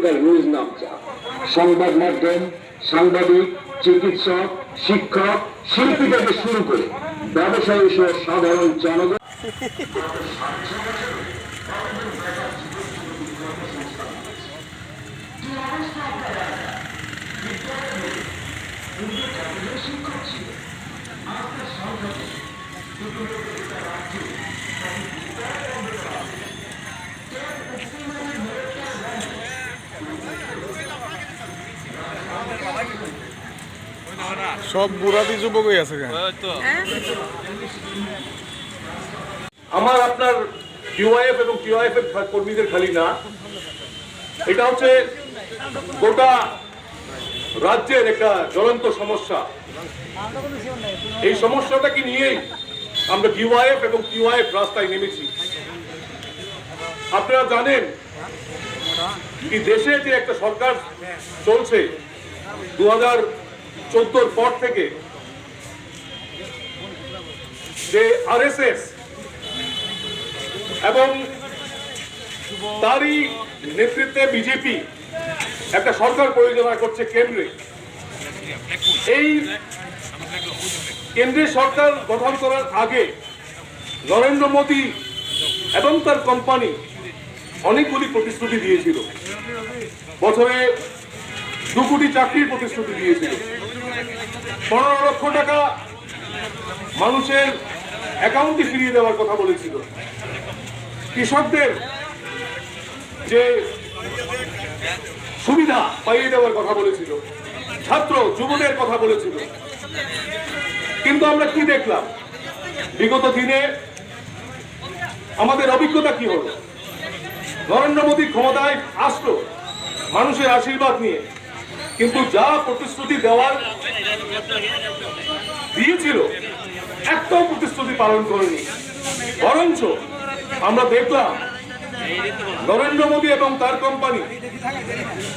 এখনকার রোজ নামচা সংবাদ মাধ্যম, সাংবাদিক, চিকিৎসক, শিক্ষক, শিল্পী থেকে শুরু করে ব্যবসায়ী সহ সাধারণ জনগণ। সব যুবক হয়ে আছে আমার আপনার কিউআইএফ এবং কিউআইএফ এর কর্মীদের খালি না। এটা হচ্ছে গোটা রাজ্যের একটা জ্বলন্ত সমস্যা। এই সমস্যাটাকে নিয়েই আমরা কিউআইএফ এবং কিউআইএফ রাস্তায় নেমেছি? আপনারা জানেন কি দেশে যে একটা সরকার চলছে দু হাজার চোদ্দোর পর থেকে যে আরএসএস এবং তারই নেতৃত্বে বিজেপি একটা সরকার পরিচালনা করছে কেন্দ্রে। এই কেন্দ্রের সরকার গঠন করার আগে নরেন্দ্র মোদী এবং তার কোম্পানি অনেকগুলি প্রতিশ্রুতি দিয়েছিল। বছরে দু কোটি চাকরির প্রতিশ্রুতি দিয়েছিল পনেরো লক্ষ টাকা মানুষের অ্যাকাউন্টে ফিরিয়ে দেওয়ার কথা বলেছিল। কৃষকদের যে সুবিধা পাইয়ে দেওয়ার কথা বলেছিল। ছাত্র, যুবদের কথা বলেছিল। কিন্তু আমরা কি দেখলাম? বিগত দিনে আমাদের অভিজ্ঞতা কি হলো? নরেন্দ্র মোদী ক্ষমতায় আসলো, মানুষের আশীর্বাদ নিয়ে। কিন্তু যা প্রতিশ্রুতি দেওয়ার দিয়েছিল, একটাও প্রতিশ্রুতি পালন করেনি। বরঞ্চ আমরা দেখলাম নরেন্দ্র মোদী এবং তার কোম্পানি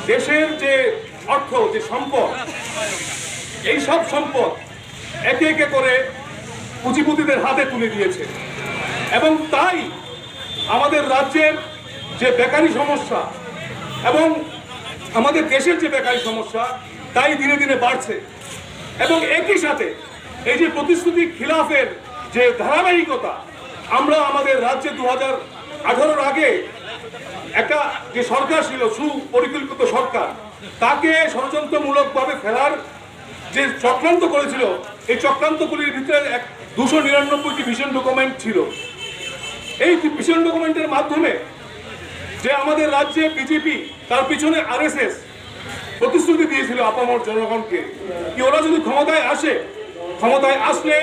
দেশের যে অর্থ, যে সম্পদ, এই সব সম্পদ একে একে করে পুঁজিপতিদের হাতে তুলে দিয়েছে। এবং তাই আমাদের রাজ্যের যে বেকারি সমস্যা এবং আমাদের দেশের যে বেকারি সমস্যা, তাই দিনে দিনে বাড়ছে। এবং একই সাথে এই যে প্রতিশ্রুতি খিলাফের যে ধারাবাহিকতা, আমরা আমাদের রাজ্যে দু হাজার আগে একটা যে সরকার ছিল, সুপরিকল্পিত সরকার, তাকে ষড়যন্ত্রমূলকভাবে ফেলার যে চক্রান্ত করেছিল, এই চক্রান্তগুলির ভিতরে এক দুশো নিরানব্বইটি ভিশন ডকুমেন্ট ছিল। এই ভিশন ডকুমেন্টের মাধ্যমে যে আমাদের রাজ্যে বিজেপি, তার পিছনে আরএসএস প্রতিশ্রুতি দিয়েছিল আপামর জনগণকে। কি ওরা যদি ক্ষমতায় আসে, ক্ষমতায় আসলে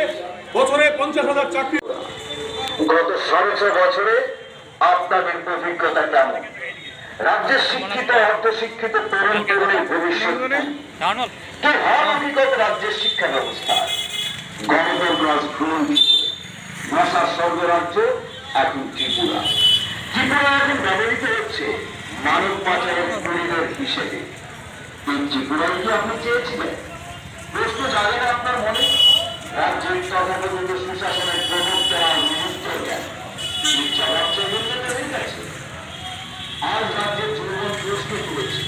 বছরে পঞ্চাশ হাজার চাকরি বছরে আপনাদের অভিজ্ঞতা কেমন? রাজ্যের শিক্ষিত, অর্ধশিক্ষিত, তরুণ তরুণীর ভবিষ্যৎ কি? অভিজ্ঞতা রাজ্যের শিক্ষা ব্যবস্থা? গণতন্ত্র আজ ভাষার স্বর্গরাজ্য এখন ত্রিপুরা। এখন ব্যবহৃত হচ্ছে, মানব পাচারের করিডোর হিসেবে। এই ত্রিপুরায় কি আপনি চেয়েছিলেন? প্রশ্ন জাগে না আপনার মনে? রাজ্যের তথাকথিত সুশাসনের আর নিরুত্তর জ্ঞান এই জবাব চাইলে হয়ে গেছে আজ রাজ্যের জনগণ প্রশ্ন তুলেছে।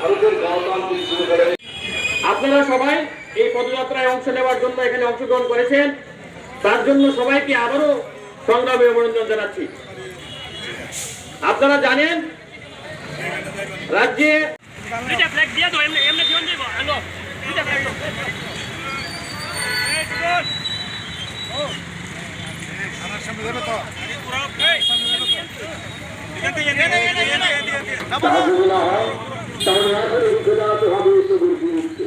ভারতের গণতান্ত্রিক যুবকেরা আপনারা সবাই এই পদযাত্রায় অংশ নেওয়ার জন্য এখানে অংশগ্রহণ করেছেন তার জন্য সবাইকে আবারও সংগ্রামী অভিনন্দন জানাচ্ছি আপনারা জানেন রাজ্যে না হয় তাহলে আসলে এই বেদাতে হবে এসবের বিরুদ্ধে